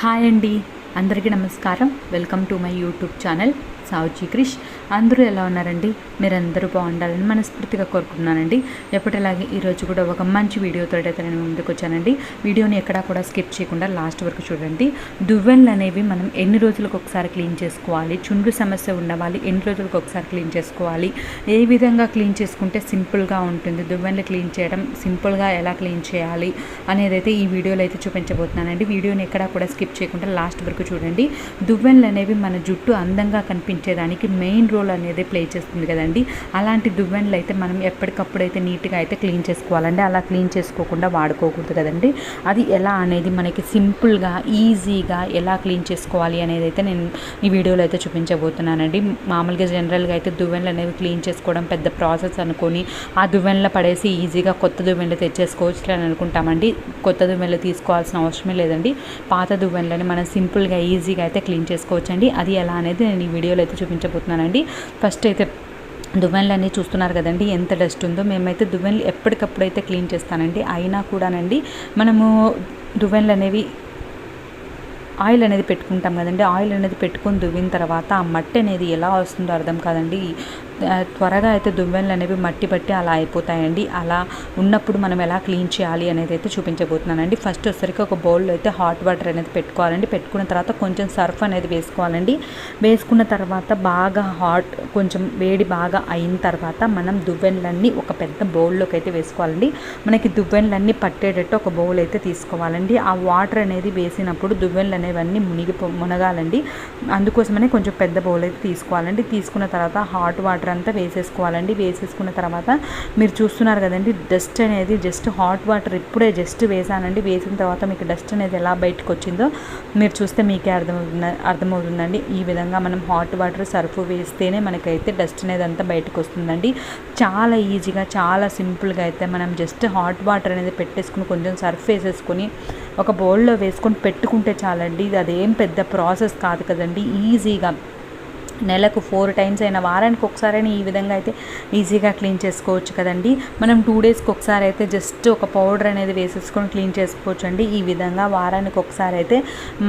Hi అండి. అందరికీ నమస్కారం. Welcome to my YouTube channel. సావుజీ Krish. అందరూ ఎలా ఉన్నారండి? మీరందరూ బాగుండాలని మనస్ఫూర్తిగా కోరుకుంటున్నానండి. ఎప్పటిలాగే ఈరోజు కూడా ఒక మంచి వీడియోతో అయితే నేను ముందుకు వచ్చానండి. వీడియోని ఎక్కడా కూడా స్కిప్ చేయకుండా లాస్ట్ వరకు చూడండి. దువ్వెనలు అనేవి మనం ఎన్ని రోజులకు ఒకసారి క్లీన్ చేసుకోవాలి? చుండ్రు సమస్య ఉన్న వాళ్ళు ఎన్ని రోజులకు ఒకసారి క్లీన్ చేసుకోవాలి? ఏ విధంగా క్లీన్ చేసుకుంటే సింపుల్గా ఉంటుంది? దువ్వెనలు క్లీన్ చేయడం సింపుల్గా ఎలా క్లీన్ చేయాలి అనేది అయితే ఈ వీడియోలో అయితే చూపించబోతున్నానండి. వీడియోని ఎక్కడా కూడా స్కిప్ చేయకుండా లాస్ట్ వరకు చూడండి. దువ్వెనలు అనేవి మన జుట్టు అందంగా చేయడానికి మెయిన్ రోల్ అనేది ప్లే చేస్తుంది కదండి. అలాంటి దువ్వెనలు అయితే మనం ఎప్పటికప్పుడు అయితే నీట్గా అయితే క్లీన్ చేసుకోవాలండి. అలా క్లీన్ చేసుకోకుండా వాడుకోకూడదు కదండి. అది ఎలా అనేది మనకి సింపుల్గా ఈజీగా ఎలా క్లీన్ చేసుకోవాలి అనేది అయితే నేను ఈ వీడియోలో అయితే చూపించబోతున్నానండి. మామూలుగా జనరల్గా అయితే దువ్వెనలు అనేవి క్లీన్ చేసుకోవడం పెద్ద ప్రాసెస్ అనుకొని ఆ దువ్వెనలో పడేసి ఈజీగా కొత్త దువ్వెనలు తెచ్చేసుకోవచ్చు అని అనుకుంటామండి. కొత్త దువ్వెనలు తీసుకోవాల్సిన అవసరమే లేదండి. పాత దువ్వెనలని మనం సింపుల్గా ఈజీగా అయితే క్లీన్ చేసుకోవచ్చండి. అది ఎలా అనేది నేను ఈ వీడియోలో అయితే చూపించబోతున్నానండి. ఫస్ట్ అయితే దువ్వెనలు అన్నీ చూస్తున్నారు కదండి ఎంత డస్ట్ ఉందో. మేమైతే దువ్వెనలు ఎప్పటికప్పుడు అయితే క్లీన్ చేస్తానండి. అయినా కూడానండి మనము దువ్వెనలు అనేవి ఆయిల్ అనేది పెట్టుకుంటాం కదండి. ఆయిల్ అనేది పెట్టుకొని దువ్విన తర్వాత ఆ మట్టి అనేది ఎలా వస్తుందో అర్థం కాదండి. త్వరగా అయితే దువ్వెనలు అనేవి మట్టి పట్టి అలా అయిపోతాయండి. అలా ఉన్నప్పుడు మనం ఎలా క్లీన్ చేయాలి అనేది అయితే చూపించబోతున్నానండి. ఫస్ట్ వచ్చరికి ఒక బౌల్లో అయితే హాట్ వాటర్ అనేది పెట్టుకోవాలండి. పెట్టుకున్న తర్వాత కొంచెం సర్ఫ్ అనేది వేసుకోవాలండి. వేసుకున్న తర్వాత బాగా హాట్ కొంచెం వేడి బాగా అయిన తర్వాత మనం దువ్వెనలన్నీ ఒక పెద్ద బౌల్లోకి అయితే వేసుకోవాలండి. మనకి దువ్వెనలన్నీ పట్టేటట్టు ఒక బౌల్ అయితే తీసుకోవాలండి. ఆ వాటర్ అనేది వేసినప్పుడు దువ్వెనలు అనేవన్నీ మునిగి మునగాలండి. అందుకోసమనే కొంచెం పెద్ద బౌల్ అయితే తీసుకోవాలండి. తీసుకున్న తర్వాత హాట్ వాటర్ అంతా వేసేసుకోవాలండి. వేసేసుకున్న తర్వాత మీరు చూస్తున్నారు కదండి డస్ట్ అనేది జస్ట్ హాట్ వాటర్ ఇప్పుడే జస్ట్ వేసానండి. వేసిన తర్వాత మీకు డస్ట్ అనేది ఎలా బయటకు వచ్చిందో మీరు చూస్తే మీకే అర్థమవుతుంది అర్థమవుతుందండి. ఈ విధంగా మనం హాట్ వాటర్ సర్ఫ్ వేస్తేనే మనకైతే డస్ట్ అనేది అంతా బయటకు వస్తుందండి చాలా ఈజీగా చాలా సింపుల్గా అయితే మనం జస్ట్ హాట్ వాటర్ అనేది పెట్టేసుకుని కొంచెం సర్ఫ్ వేసేసుకొని ఒక బౌల్లో వేసుకొని పెట్టుకుంటే చాలండి. ఇది అదేం పెద్ద ప్రాసెస్ కాదు కదండి. ఈజీగా. నెలకు ఫోర్ టైమ్స్ అయినా వారానికి ఒకసారైనా ఈ విధంగా అయితే ఈజీగా క్లీన్ చేసుకోవచ్చు కదండి. మనం టూ డేస్కి ఒకసారి అయితే జస్ట్ ఒక పౌడర్ అనేది వేసేసుకొని క్లీన్ చేసుకోవచ్చు అండి ఈ విధంగా వారానికి ఒకసారి అయితే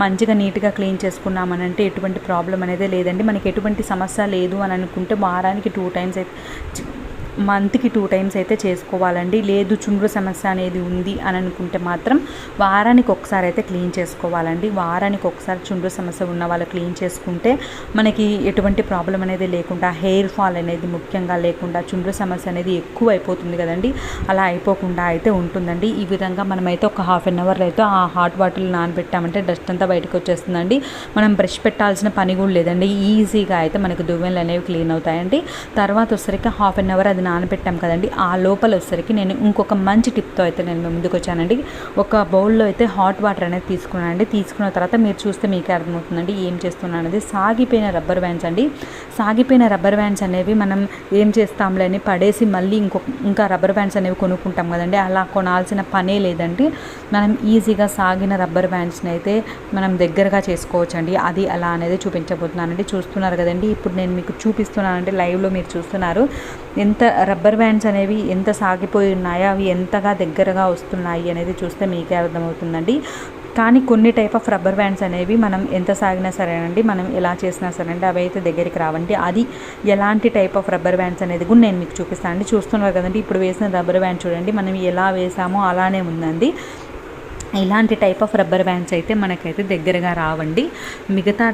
మంచిగా నీట్గా క్లీన్ చేసుకున్నామనంటే ఎటువంటి ప్రాబ్లం అనేది లేదండి. మనకి ఎటువంటి సమస్య లేదు అని అనుకుంటే వారానికి టూ టైమ్స్ అయితే మంత్కి టూ టైమ్స్ అయితే చేసుకోవాలండి. లేదు చుండ్రు సమస్య అనేది ఉంది అని అనుకుంటే మాత్రం వారానికి ఒకసారి అయితే క్లీన్ చేసుకోవాలండి. వారానికి ఒకసారి చుండ్రు సమస్య ఉన్న వాళ్ళు క్లీన్ చేసుకుంటే మనకి ఎటువంటి ప్రాబ్లం అనేది లేకుండా హెయిర్ ఫాల్ అనేది ముఖ్యంగా లేకుండా చుండ్రు సమస్య అనేది ఎక్కువ అయిపోతుంది కదండి. అలా అయిపోకుండా అయితే ఉంటుందండి. ఈ విధంగా మనమైతే ఒక హాఫ్ అన్ అవర్లో అయితే ఆ హాట్ వాటర్లో నానబెట్టామంటే డస్ట్ అంతా బయటకు వచ్చేస్తుందండి. మనం బ్రష్ పెట్టాల్సిన పని కూడా లేదండి. ఈజీగా అయితే మనకు దువ్వెనలు అనేవి క్లీన్ అవుతాయండి. తర్వాత వచ్చేసరికి హాఫ్ అన్ అవర్ అది నానబెట్టాం కదండి ఆ లోపల వచ్చేసరికి నేను ఇంకొక మంచి టిప్తో అయితే నేను ముందుకు వచ్చానండి. ఒక బౌల్లో అయితే హాట్ వాటర్ అనేది తీసుకున్నానండి. తీసుకున్న తర్వాత మీరు చూస్తే మీకే అర్థమవుతుందండి ఏం చేస్తున్నాను అనేది. సాగిపోయిన రబ్బర్ బ్యాండ్స్ అండి. సాగిపోయిన రబ్బర్ బ్యాండ్స్ అనేవి మనం ఏం చేస్తాంలే అని పడేసి మళ్ళీ ఇంకొక ఇంకా రబ్బర్ బ్యాండ్స్ అనేవి కొనుక్కుంటాం కదండి. అలా కొనాల్సిన పనే లేదండి. మనం ఈజీగా సాగిన రబ్బర్ బ్యాండ్స్ని అయితే మనం దగ్గరగా చేసుకోవచ్చండి. అది అలా అనేది చూపించబోతున్నానండి. చూస్తున్నారు కదండి. ఇప్పుడు నేను మీకు చూపిస్తున్నానండి. లైవ్లో మీరు చూస్తున్నారు. ఎంత రబ్బర్ బ్యాండ్స్ అనేవి ఎంత సాగిపోయి ఉన్నాయో అవి ఎంతగా దగ్గరగా వస్తున్నాయి అనేది చూస్తే మీకే అర్థమవుతుందండి. కానీ కొన్ని టైప్ ఆఫ్ రబ్బర్ బ్యాండ్స్ అనేవి మనం ఎంత సాగినా సరేనండి మనం ఎలా చేసినా సరేనండి అవి అయితే దగ్గరికి రావండి. అది ఎలాంటి టైప్ ఆఫ్ రబ్బర్ బ్యాండ్స్ అనేది కూడా నేను మీకు చూపిస్తాను అండి చూస్తున్నారు కదండి ఇప్పుడు వేసిన రబ్బర్ బ్యాండ్ చూడండి మనం ఎలా వేసామో అలానే ఉందండి. ఇలాంటి టైప్ ఆఫ్ రబ్బర్ బ్యాండ్స్ అయితే మనకైతే దగ్గరగా రావండి. మిగతా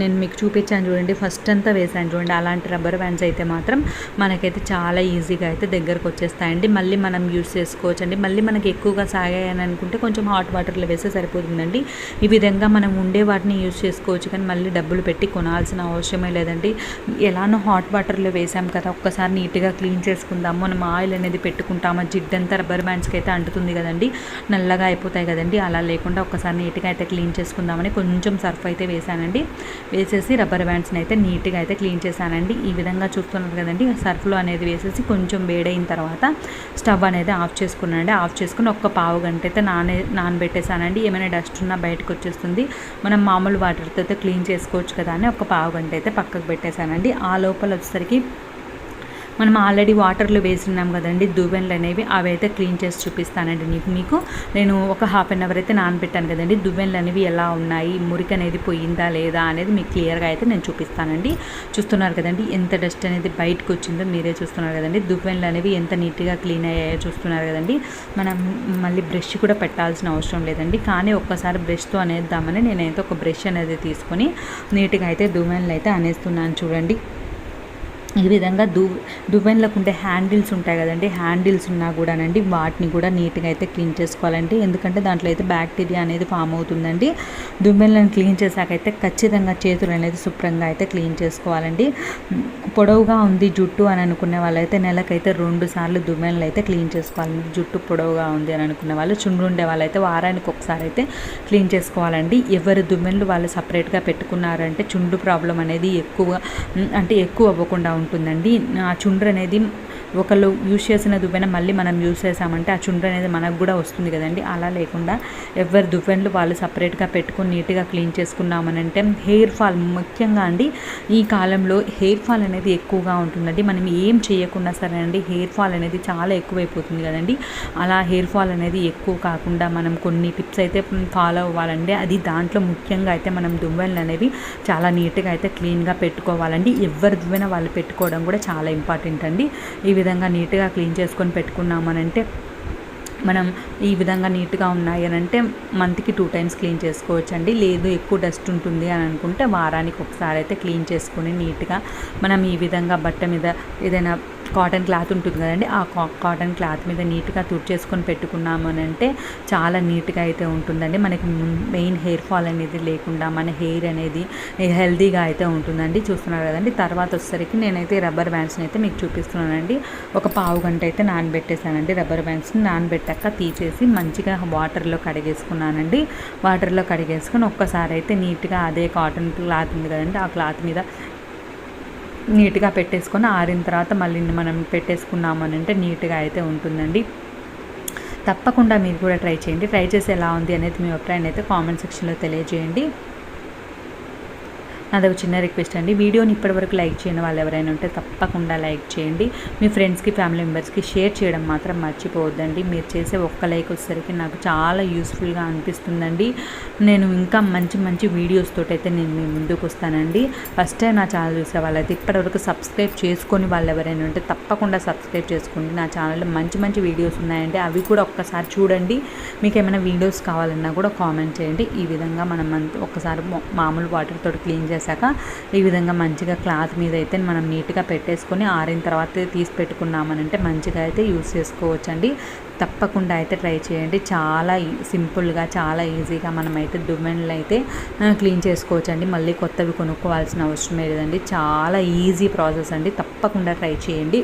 నేను మీకు చూపించాను చూడండి ఫస్ట్ అంతా వేసాను చూడండి అలాంటి రబ్బర్ బ్యాండ్స్ అయితే మాత్రం మనకైతే చాలా ఈజీగా అయితే దగ్గరకు వచ్చేస్తాయండి. మళ్ళీ మనం యూజ్ చేసుకోవచ్చు అండి మళ్ళీ మనకి ఎక్కువగా సాగాయని అనుకుంటే కొంచెం హాట్ వాటర్లో వేస్తే సరిపోతుందండి. ఈ విధంగా మనం ఉండే వాటిని యూస్ చేసుకోవచ్చు కానీ మళ్ళీ డబ్బులు పెట్టి కొనాల్సిన అవసరమే లేదండి. ఎలానో హాట్ వాటర్లో వేసాం కదా ఒక్కసారి నీట్గా క్లీన్ చేసుకుందాము. మనం ఆయిల్ అనేది పెట్టుకుంటాము. జిడ్డంతా రబ్బర్ బ్యాండ్స్కి అయితే అంటుతుంది కదండి. నల్లగా అయిపోతాయి కదండి. అలా లేకుండా ఒకసారి నీట్గా అయితే క్లీన్ చేసుకుందామని కొంచెం సర్ఫ్ అయితే వేసానండి. వేసేసి రబ్బర్ బ్యాండ్స్ని అయితే నీట్గా అయితే క్లీన్ చేశానండి. ఈ విధంగా చూస్తున్నారు కదండి సర్ఫ్లో అనేది వేసేసి కొంచెం వేడైన తర్వాత స్టవ్ అనేది ఆఫ్ చేసుకున్నానండి. ఆఫ్ చేసుకుని ఒక్క పావు గంట అయితే నానే నానబెట్టేసానండి ఏమైనా డస్ట్ ఉన్నా బయటకు వచ్చేస్తుంది. మనం మామూలు వాటర్తో క్లీన్ చేసుకోవచ్చు కదా అని ఒక పావు గంట అయితే పక్కకు పెట్టేశానండి. ఆ లోపల వచ్చేసరికి మనం ఆల్రెడీ వాటర్లో వేసినాం కదండి దువ్వెనలు అనేవి అవి అయితే క్లీన్ చేసి చూపిస్తానండి నీకు మీకు. నేను ఒక హాఫ్ అన్ అవర్ అయితే నానబెట్టాను కదండి దువ్వెనలు అనేవి ఎలా ఉన్నాయి మురికి అనేది పోయిందా లేదా అనేది మీకు క్లియర్గా అయితే నేను చూపిస్తానండి. చూస్తున్నారు కదండి ఎంత డస్ట్ అనేది బయటకు వచ్చిందో మీరే చూస్తున్నారు కదండి దువ్వెనలు అనేవి ఎంత నీట్గా క్లీన్ అయ్యాయో చూస్తున్నారు కదండి. మనం మళ్ళీ బ్రష్ కూడా పెట్టాల్సిన అవసరం లేదండి కానీ ఒక్కసారి బ్రష్తో అనేద్దామని నేనైతే ఒక బ్రష్ అనేది తీసుకొని నీట్గా అయితే దువ్వెనలు అయితే అనేస్తున్నాను చూడండి. ఈ విధంగా దు దువ్వెన్లకు ఉండే హ్యాండిల్స్ ఉంటాయి కదండి. హ్యాండిల్స్ ఉన్నా కూడానండి వాటిని కూడా నీట్గా అయితే క్లీన్ చేసుకోవాలండి. ఎందుకంటే దాంట్లో అయితే బ్యాక్టీరియా అనేది ఫామ్ అవుతుందండి. దువ్వెనలను క్లీన్ చేశాకైతే ఖచ్చితంగా చేతులు అనేది శుభ్రంగా అయితే క్లీన్ చేసుకోవాలండి. పొడవుగా ఉంది జుట్టు అని అనుకునే వాళ్ళైతే నెలకైతే రెండు సార్లు దువ్వెనలు అయితే క్లీన్ చేసుకోవాలండి. జుట్టు పొడవుగా ఉంది అని అనుకునే వాళ్ళు చుండ్రు ఉండే వాళ్ళైతే వారానికి ఒకసారి అయితే క్లీన్ చేసుకోవాలండి. ఎవరు దువ్వెనలు వాళ్ళు సపరేట్గా పెట్టుకున్నారంటే చుండు ప్రాబ్లం అనేది ఎక్కువ అంటే ఎక్కువ అవ్వకుండా ఉంటుందండి. ఆ చుండ్రు అనేది ఒకళ్ళు యూజ్ చేసిన దువ్వెన మళ్ళీ మనం యూజ్ చేసామంటే ఆ చుండ్రు అనేది మనకు కూడా వస్తుంది కదండి. అలా లేకుండా ఎవరి దువ్వెనలు వాళ్ళు సపరేట్గా పెట్టుకొని నీట్గా క్లీన్ చేసుకున్నామనంటే హెయిర్ ఫాల్ ముఖ్యంగా అండి ఈ కాలంలో హెయిర్ ఫాల్ అనేది ఎక్కువగా ఉంటుందండి. మనం ఏం చేయకుండా సరే అండి హెయిర్ ఫాల్ అనేది చాలా ఎక్కువైపోతుంది కదండి. అలా హెయిర్ ఫాల్ అనేది ఎక్కువ కాకుండా మనం కొన్ని టిప్స్ అయితే ఫాలో అవ్వాలండి. అది దాంట్లో ముఖ్యంగా అయితే మనం దువ్వెనలు అనేవి చాలా నీట్గా అయితే క్లీన్గా పెట్టుకోవాలండి. ఎవరి దువ్వెన వాళ్ళు పెట్టుకోవడం కూడా చాలా ఇంపార్టెంట్ అండి. ఈ విధంగా విధంగా నీట్గా క్లీన్ చేసుకొని పెట్టుకున్నామనంటే మనం ఈ విధంగా నీట్గా ఉన్నాయి అని అంటే మంత్కి టూ టైమ్స్ క్లీన్ చేసుకోవచ్చండి. లేదు ఎక్కువ డస్ట్ ఉంటుంది అని అనుకుంటే వారానికి ఒకసారి అయితే క్లీన్ చేసుకొని నీట్గా మనం ఈ విధంగా బట్ట మీద ఏదైనా కాటన్ క్లాత్ ఉంటుంది కదండి. ఆ కాటన్ క్లాత్ మీద నీట్గా తుడిచేసుకొని పెట్టుకున్నాము అని అంటే చాలా నీట్గా అయితే ఉంటుందండి. మనకి మెయిన్ హెయిర్ ఫాల్ అనేది లేకుండా మన హెయిర్ అనేది హెల్దీగా అయితే ఉంటుందండి. చూస్తున్నారు కదండి. తర్వాత వచ్చేసరికి నేనైతే రబ్బర్ బ్యాండ్స్ని అయితే మీకు చూపిస్తున్నానండి. ఒక పావు గంట అయితే నానబెట్టేశానండి రబ్బర్ బ్యాండ్స్ని. నానబెట్టాక తీసేసి మంచిగా వాటర్లో కడిగేసుకున్నానండి. వాటర్లో కడిగేసుకొని ఒక్కసారి అయితే నీట్గా అదే కాటన్ క్లాత్ ఉంది కదండి. ఆ క్లాత్ మీద నీట్గా పెట్టేసుకొని ఆరిన తర్వాత మళ్ళీ మనం పెట్టేసుకున్నామనంటే నీట్గా అయితే ఉంటుందండి. తప్పకుండా మీరు కూడా ట్రై చేయండి. ట్రై చేసి ఎలా ఉంది అనేది మీ అభిప్రాయాన్ని అయితే కామెంట్ సెక్షన్లో తెలియజేయండి. నాది ఒక చిన్న రిక్వెస్ట్ అండి. వీడియోని ఇప్పటివరకు లైక్ చేయని వాళ్ళు ఎవరైనా ఉంటే తప్పకుండా లైక్ చేయండి. మీ ఫ్రెండ్స్కి ఫ్యామిలీ మెంబర్స్కి షేర్ చేయడం మాత్రం మర్చిపోవద్దండి. మీరు చేసే ఒక్క లైక్ వచ్చేసరికి నాకు చాలా యూస్ఫుల్గా అనిపిస్తుందండి. నేను ఇంకా మంచి మంచి వీడియోస్ తోటైతే నేను మీ ముందుకు వస్తానండి. ఫస్ట్ టైం నా ఛానల్ చూసే వాళ్ళైతే ఇప్పటివరకు సబ్స్క్రైబ్ చేసుకొని వాళ్ళు ఎవరైనా ఉంటే తప్పకుండా సబ్స్క్రైబ్ చేసుకోండి. నా ఛానల్లో మంచి మంచి వీడియోస్ ఉన్నాయండి. అవి కూడా ఒక్కసారి చూడండి. మీకు ఏమైనా వీడియోస్ కావాలన్నా కూడా కామెంట్ చేయండి. ఈ విధంగా మనం ఒక్కసారి మామూలు వాటర్ తోటి క్లీన్ చేశాక ఈ విధంగా మంచిగా క్లాత్ మీద అయితే మనం నీట్గా పెట్టేసుకొని ఆరిన తర్వాత తీసి పెట్టుకున్నామనంటే మంచిగా అయితే యూస్ చేసుకోవచ్చండి. తప్పకుండా అయితే ట్రై చేయండి. చాలా సింపుల్గా చాలా ఈజీగా మనమైతే దుమ్మెన్లు అయితే క్లీన్ చేసుకోవచ్చు అండి మళ్ళీ కొత్తవి కొనుక్కోవాల్సిన అవసరం లేదండి. చాలా ఈజీ ప్రాసెస్ అండి. తప్పకుండా ట్రై చేయండి.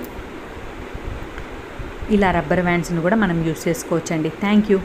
ఇలా రబ్బర్ బ్యాండ్స్ని కూడా మనం యూస్ చేసుకోవచ్చండి. Thank you.